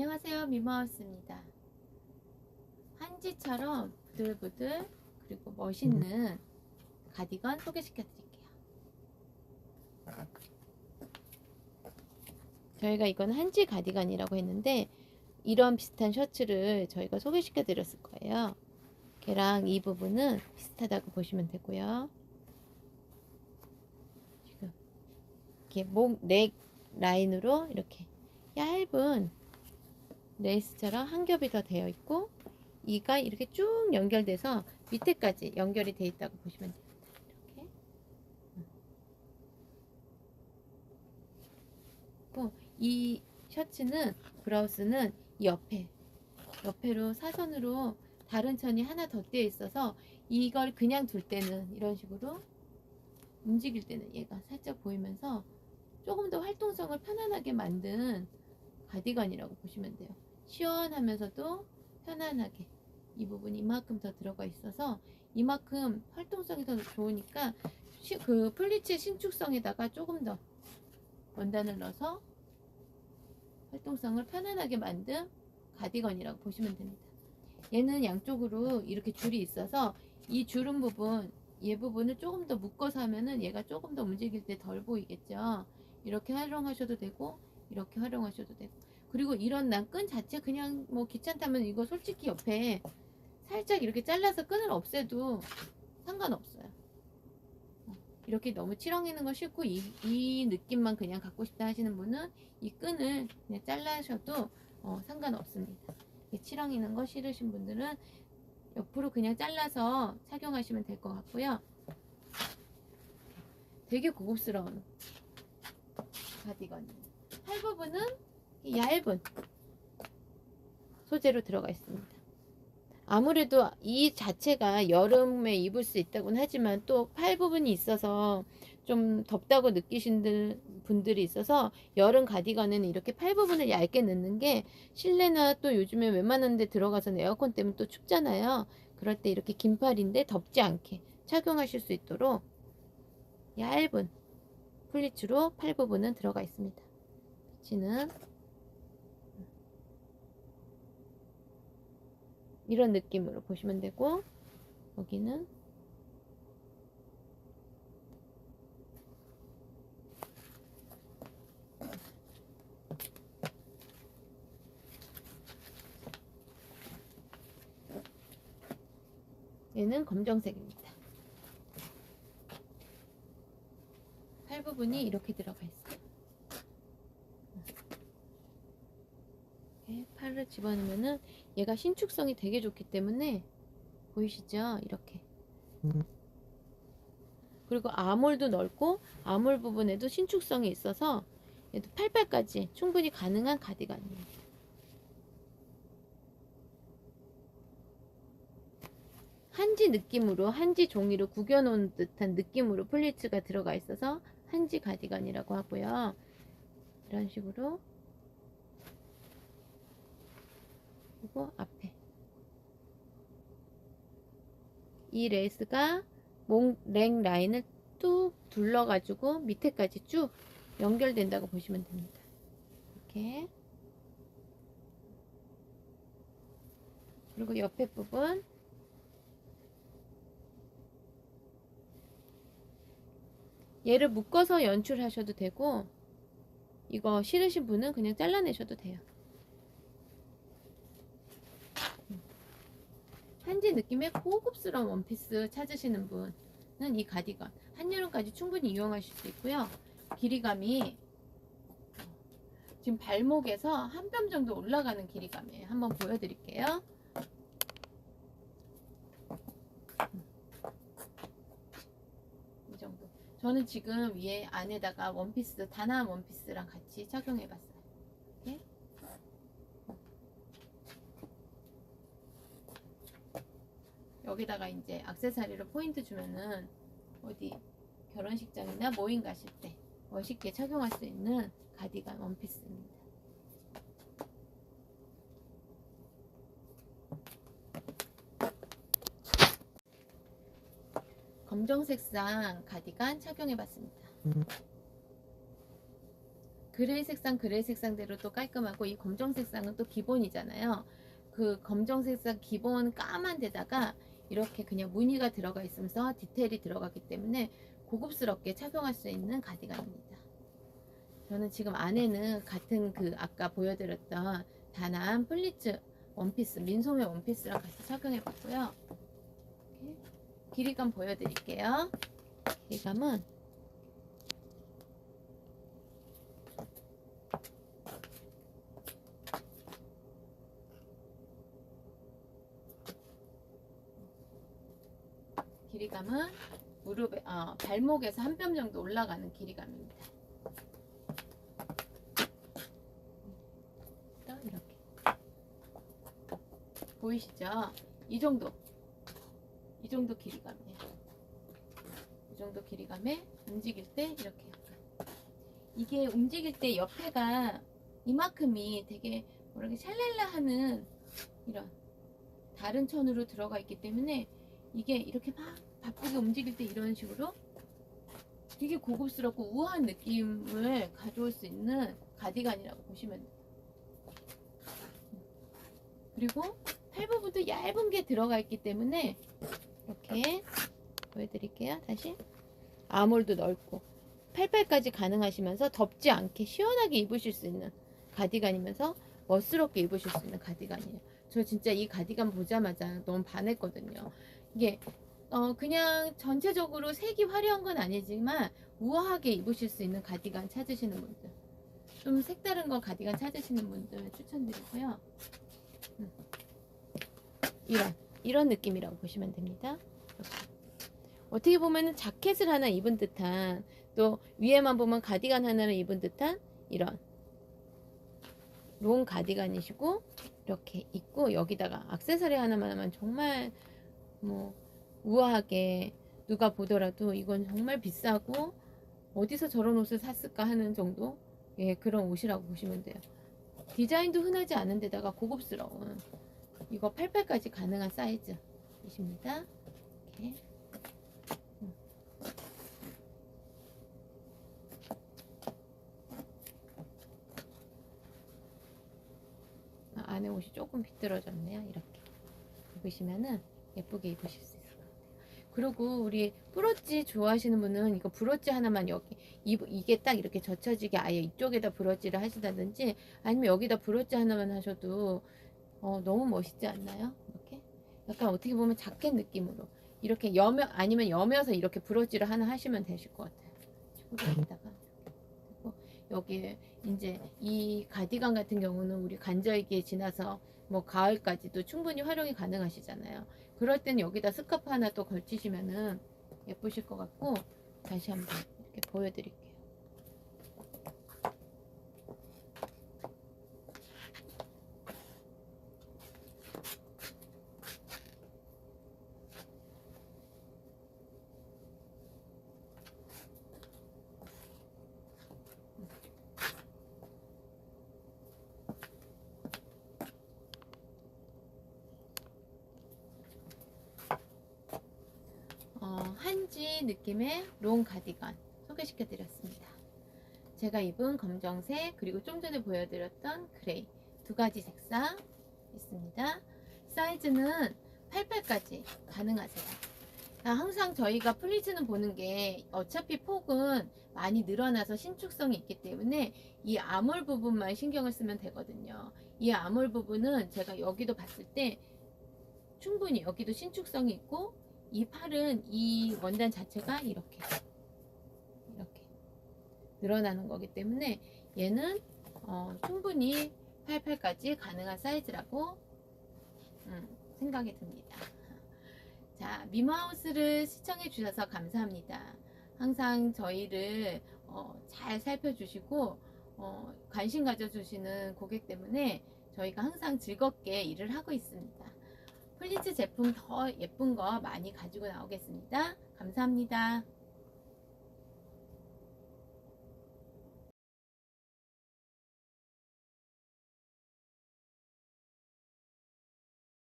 안녕하세요 미마우스입니다. 한지처럼 부들부들 그리고 멋있는 가디건 소개시켜 드릴게요. 저희가 이건 한지 가디건이라고 했는데 이런 비슷한 셔츠를 저희가 소개시켜 드렸을 거예요. 걔랑 이 부분은 비슷하다고 보시면 되고요. 지금 이렇게 목넥 라인으로 이렇게 얇은 레이스처럼 한 겹이 더 되어 있고 이가 이렇게 쭉 연결돼서 밑에까지 연결이 되어 있다고 보시면 됩니다. 이렇게. 또이 셔츠는 브라우스는 이 옆에 옆에로 사선으로 다른 천이 하나 더 떼어 있어서 이걸 그냥 둘 때는 이런 식으로 움직일 때는 얘가 살짝 보이면서 조금 더 활동성을 편안하게 만든 가디건이라고 보시면 돼요. 시원하면서도 편안하게 이 부분이 이만큼 더 들어가 있어서 이만큼 활동성이 더 좋으니까 시- 그 플리츠 신축성에다가 조금 더 원단을 넣어서 활동성을 편안하게 만든 가디건이라고 보시면 됩니다. 얘는 양쪽으로 이렇게 줄이 있어서 이 주름 부분 얘 부분을 조금 더 묶어서 하면은 얘가 조금 더 움직일 때 덜 보이겠죠. 이렇게 활용하셔도 되고 이렇게 활용하셔도 되고 그리고 이런 난 끈 자체 그냥 뭐 귀찮다면 이거 솔직히 옆에 살짝 이렇게 잘라서 끈을 없애도 상관없어요. 어, 이렇게 너무 치렁이는 거 싫고 이, 이 느낌만 그냥 갖고 싶다 하시는 분은 이 끈을 그냥 잘라셔도 어, 상관없습니다. 이 치렁이는 거 싫으신 분들은 옆으로 그냥 잘라서 착용하시면 될 것 같고요. 되게 고급스러운 가디건이에요. 팔 부분은 얇은 소재로 들어가 있습니다. 아무래도 이 자체가 여름에 입을 수 있다고는 하지만 또 팔 부분이 있어서 좀 덥다고 느끼신 분들이 있어서 여름 가디건에는 이렇게 팔 부분을 얇게 넣는 게 실내나 또 요즘에 웬만한 데 들어가서 에어컨 때문에 또 춥잖아요. 그럴 때 이렇게 긴 팔인데 덥지 않게 착용하실 수 있도록 얇은 플리츠로 팔 부분은 들어가 있습니다. 지는 이런 느낌으로 보시면 되고 여기는 얘는 검정색입니다. 팔 부분이 이렇게 들어가 있어요. 이렇게 팔을 집어넣으면은 얘가 신축성이 되게 좋기 때문에 보이시죠? 이렇게. 그리고 아몰도 넓고 아몰 부분에도 신축성이 있어서 얘도 팔팔까지 충분히 가능한 가디건이에요. 한지 느낌으로 한지 종이로 구겨놓은 듯한 느낌으로 플리츠가 들어가 있어서 한지 가디건이라고 하고요. 이런 식으로 그리고 앞에 이 레이스가 목랭 라인을 뚝 둘러 가지고 밑에까지 쭉 연결된다고 보시면 됩니다. 이렇게 그리고 옆에 부분 얘를 묶어서 연출하셔도 되고 이거 싫으신 분은 그냥 잘라내셔도 돼요. 한지 느낌의 고급스러운 원피스 찾으시는 분은 이 가디건 한여름까지 충분히 이용하실 수 있고요. 길이감이 지금 발목에서 한 뼘 정도 올라가는 길이감이에요. 한번 보여드릴게요. 이 정도. 저는 지금 위에 안에다가 원피스 단화 원피스랑 같이 착용해봤어요. 이렇게. 여기다가 이제 악세사리로 포인트 주면은 어디 결혼식장이나 모임 가실 때 멋있게 착용할 수 있는 가디건 원피스입니다. 검정색상 가디건 착용해봤습니다. 그레이 색상 그레이 색상대로 또 깔끔하고 이 검정 색상은 또 기본이잖아요. 그 검정 색상 기본 까만 데다가 이렇게 그냥 무늬가 들어가 있으면서 디테일이 들어가기 때문에 고급스럽게 착용할 수 있는 가디건입니다. 저는 지금 안에는 같은 그 아까 보여드렸던 다난 플리츠 원피스 민소매 원피스랑 같이 착용해 봤고요. 길이감 보여드릴게요. 길이감은 길이감은 무릎에 어, 발목에서 한 뼘 정도 올라가는 길이감입니다. 또 이렇게 보이시죠? 이 정도 이 정도 길이감이에요. 이 정도 길이감에 움직일 때 이렇게 이게 움직일 때 옆에가 이만큼이 되게 뭐랄까 샬랄라 하는 이런 다른 천으로 들어가 있기 때문에 이게 이렇게 막 바쁘게 움직일 때 이런 식으로 되게 고급스럽고 우아한 느낌을 가져올 수 있는 가디건이라고 보시면 돼요. 그리고 팔 부분도 얇은 게 들어가 있기 때문에 이렇게 보여드릴게요. 다시 아몰도 넓고 팔팔까지 가능하시면서 덥지 않게 시원하게 입으실 수 있는 가디건이면서 멋스럽게 입으실 수 있는 가디건이에요. 저 진짜 이 가디건 보자마자 너무 반했거든요. 이게 어 그냥 전체적으로 색이 화려한 건 아니지만 우아하게 입으실 수 있는 가디건 찾으시는 분들 좀 색다른 거 가디건 찾으시는 분들 추천드리고요. 음. 이런 이런 느낌이라고 보시면 됩니다. 이렇게. 어떻게 보면 자켓을 하나 입은 듯한 또 위에만 보면 가디건 하나를 입은 듯한 이런 롱 가디건이시고 이렇게 입고 여기다가 악세사리 하나만 하면 정말 뭐 우아하게 누가 보더라도 이건 정말 비싸고 어디서 저런 옷을 샀을까 하는 정도 예 그런 옷이라고 보시면 돼요 디자인도 흔하지 않은 데다가 고급스러운 이거 88까지 가능한 사이즈이십니다 이렇게 음. 아, 안에 옷이 조금 비뚤어졌네요 이렇게 입으시면은 예쁘게 입으실 수 같아요. 그리고 우리 브로치 좋아하시는 분은 이거 브로치 하나만 여기 이, 이게 딱 이렇게 젖혀지게 아예 이쪽에다 브로치를 하시다든지 아니면 여기다 브로치 하나만 하셔도 어, 너무 멋있지 않나요? 이렇게 약간 어떻게 보면 자켓 느낌으로 이렇게 여며 아니면 여며서 이렇게 브로치를 하나 하시면 되실 것 같아요. 여기다가 여기 이제 이 가디건 같은 경우는 우리 간절기에 지나서 뭐 가을까지도 충분히 활용이 가능하시잖아요. 그럴 땐 여기다 스카프 하나 또 걸치시면은 예쁘실 것 같고 다시 한번 이렇게 보여드릴게요. 어, 느낌의 롱 가디건 소개시켜 드렸습니다. 제가 입은 검정색 그리고 좀 전에 보여드렸던 그레이 두 가지 색상 있습니다. 사이즈는 88까지 가능하세요. 아, 항상 저희가 플리츠는 보는 게 어차피 폭은 많이 늘어나서 신축성이 있기 때문에 이 아몰 부분만 신경을 쓰면 되거든요. 이 아몰 부분은 제가 여기도 봤을 때 충분히 여기도 신축성이 있고 이 팔은 이 원단 자체가 이렇게 이렇게 늘어나는 거기 때문에 얘는 어, 충분히 88까지 가능한 사이즈라고 음, 생각이 듭니다. 자, 미모하우스를 시청해 주셔서 감사합니다. 항상 저희를 어, 잘 살펴주시고 어, 관심 가져주시는 고객 때문에 저희가 항상 즐겁게 일을 하고 있습니다. 플리츠 제품 더 예쁜 거 많이 가지고 나오겠습니다. 감사합니다.